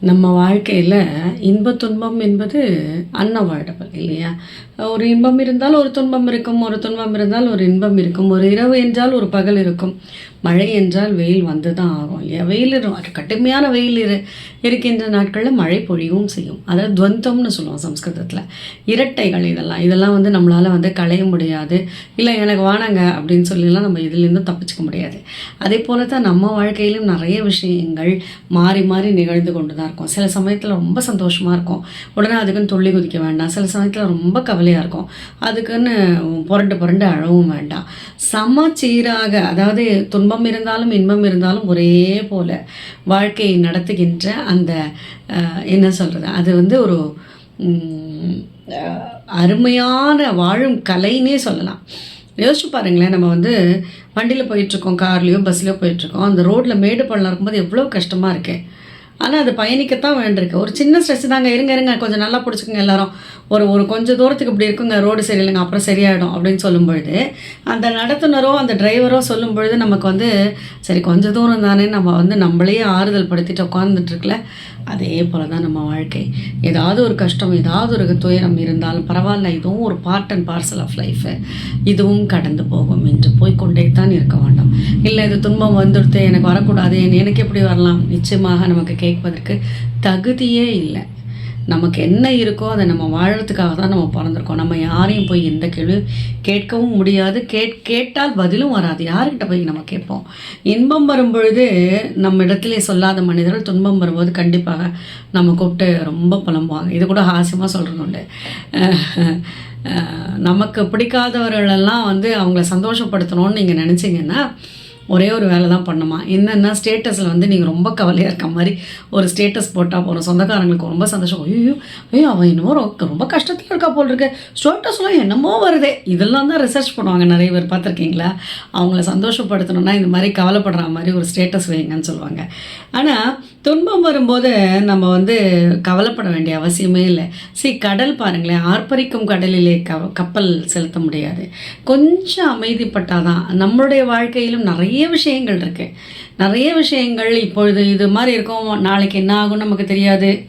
நம்ம வாழ்க்கையில் இன்ப துன்பம் என்பது அன்னவாழ்டபல் இல்லையா? ஒரு இன்பம் இருந்தால் ஒரு துன்பம் இருக்கும் ஒரு துன்பம் இருந்தால் ஒரு இன்பம் இருக்கும் ஒரு இரவு என்றால் ஒரு பகல் இருக்கும் மழை என்றால் வெயில் வந்து தான் ஆகும் இல்லையா? வெயில் கடுமையான வெயில் இரு இருக்கின்ற நாட்களில் மழை பொழியவும் செய்யும். அதாவது துவந்தம்னு சொல்லுவோம் சம்ஸ்கிருதத்தில். இரட்டைகள் இதெல்லாம் இதெல்லாம் வந்து நம்மளால் வந்து களைய முடியாது. இல்லை எனக்கு வானாங்க அப்படின்னு சொல்லிலாம் நம்ம இதுலேருந்து தப்பிச்சுக்க முடியாது. அதே போல தான் நம்ம வாழ்க்கையிலும் நிறைய விஷயங்கள் மாறி மாறி நிகழ்ந்து கொண்டு தான் இருக்கும். சில சமயத்தில் ரொம்ப சந்தோஷமாக இருக்கும். உடனே அதுக்குன்னு துள்ளி குதிக்க வேண்டாம். சில சமயத்தில் ரொம்ப கவலையாக இருக்கும். அதுக்குன்னு புரண்டு புரண்டு அழவும் வேண்டாம். சமச்சீராக அதாவது துன்பம் இருந்தாலும் இன்பம் இருந்தாலும் ஒரே போல் வாழ்க்கையை நடத்துகின்ற அந்த என்ன சொல்கிறது அது வந்து ஒரு அருமையான வாழும் கலைன்னே சொல்லலாம். யோசிச்சு பாருங்களேன். நம்ம வந்து வண்டியில் போயிட்டுருக்கோம் கார்லேயோ பஸ்லேயோ போயிட்டுருக்கோம் அந்த ரோட்டில் மேடு பள்ளம் இருக்கும்போது எவ்வளோ கஷ்டமாக இருக்குது ஆனால் அது பயணிக்கத்தான் வேண்டியிருக்கு. ஒரு சின்ன ஸ்ட்ரெஸ் தாங்க. இருங்க இருங்க கொஞ்சம் நல்லா பிடிச்சிக்கோங்க எல்லாரும். ஒரு ஒரு கொஞ்சம் தூரத்துக்கு இப்படி இருக்குங்க ரோடு சரியில்லைங்க அப்புறம் சரியாயிடும் அப்படின்னு சொல்லும்பொழுது அந்த நடத்துனரோ அந்த டிரைவரோ சொல்லும் பொழுது நமக்கு வந்து சரி கொஞ்சம் தூரம் தானே நம்ம வந்து நம்மளையே ஆறுதல் படுத்திட்டு உட்காந்துட்டுருக்கல அதே போல தான் நம்ம வாழ்க்கை. ஏதாவது ஒரு கஷ்டம் ஏதாவது ஒரு துயரம் இருந்தாலும் பரவாயில்ல இதுவும் ஒரு part and parcel of life இதுவும் கடந்து போகும் என்று போய்கொண்டே தான் இருக்க வேண்டாம். இல்லை இது துன்பம் வந்துடுத்து எனக்கு வரக்கூடாது எனக்கு எப்படி வரலாம்? நிச்சயமாக நமக்கு கேட்பதற்கு தகுதியே இல்லை. நமக்கு என்ன இருக்கோ அதை நம்ம வாழறதுக்காக தான் நம்ம பிறந்திருக்கோம். நம்ம யாரையும் போய் எந்த கேள்வி கேட்கவும் முடியாது. கேட் கேட்டால் பதிலும் வராது. யாருக்கிட்ட போய் நம்ம கேட்போம்? இன்பம் வரும் பொழுது நம்ம இடத்துல சொல்லாத மனிதர்கள் துன்பம் வரும்போது கண்டிப்பாக நம்ம கூப்பிட்டு ரொம்ப புலம்புவாங்க. இது கூட ஹாஸ்யமாக சொல்கிறது உண்டு. நமக்கு பிடிக்காதவர்களெல்லாம் வந்து அவங்கள சந்தோஷப்படுத்தணும்னு நீங்கள் நினச்சிங்கன்னா ஒரே ஒரு வேலை தான் பண்ணுமா? என்னென்னா ஸ்டேட்டஸில் வந்து நீங்கள் ரொம்ப கவலையாக இருக்க மாதிரி ஒரு ஸ்டேட்டஸ் போட்டால் போகிறோம் சொந்தக்காரங்களுக்கு ரொம்ப சந்தோஷம். ஐயோ ஐயோ அவன் என்னமோ ரொம்ப- ரொம்ப கஷ்டத்தில் இருக்கா போல் இருக்கு ஸ்டேட்டஸ்லாம் என்னமோ வருதே. இதெல்லாம் தான் ரிசர்ச் பண்ணுவாங்க நிறைய பேர். பார்த்துருக்கீங்களா? அவங்கள சந்தோஷப்படுத்தணும்னா இந்த மாதிரி கவலைப்படுற மாதிரி ஒரு ஸ்டேட்டஸ் வைங்கன்னு சொல்லுவாங்க. ஆனால் துன்பம் வரும்போது நம்ம வந்து கவலைப்பட வேண்டிய அவசியமே இல்லை. சி கடல் பாருங்களேன். ஆர்ப்பரிக்கும் கடலிலே க கப்பல் செலுத்த முடியாது. கொஞ்சம் அமைதிப்பட்டாதான் நம்மளுடைய வாழ்க்கையிலும் நிறைய நிறைய விஷயங்கள் இருக்கு. நிறைய விஷயங்கள் இப்பொழுது இது மாதிரி இருக்கும். நாளைக்கு என்ன ஆகும் நமக்கு தெரியாது.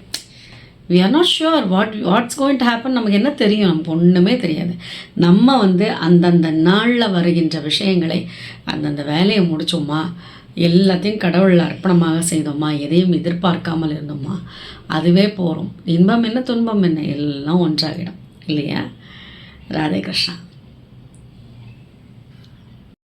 We are not sure what what's going to happen நமக்கு என்ன தெரியும்? நமக்கு ஒன்றுமே தெரியாது. நம்ம வந்து அந்தந்த நாளில் வருகின்ற விஷயங்களை அந்தந்த வேலையை முடிச்சோமா? எல்லாத்தையும் கடவுள் அர்ப்பணமாக செய்தோமா? எதையும் எதிர்பார்க்காமல் இருந்தோமா? அதுவே போகிறோம் இன்பம் என்ன துன்பம் என்ன? எல்லாம் ஒன்றாகிடும். இல்லையா? ராதே கிருஷ்ணா.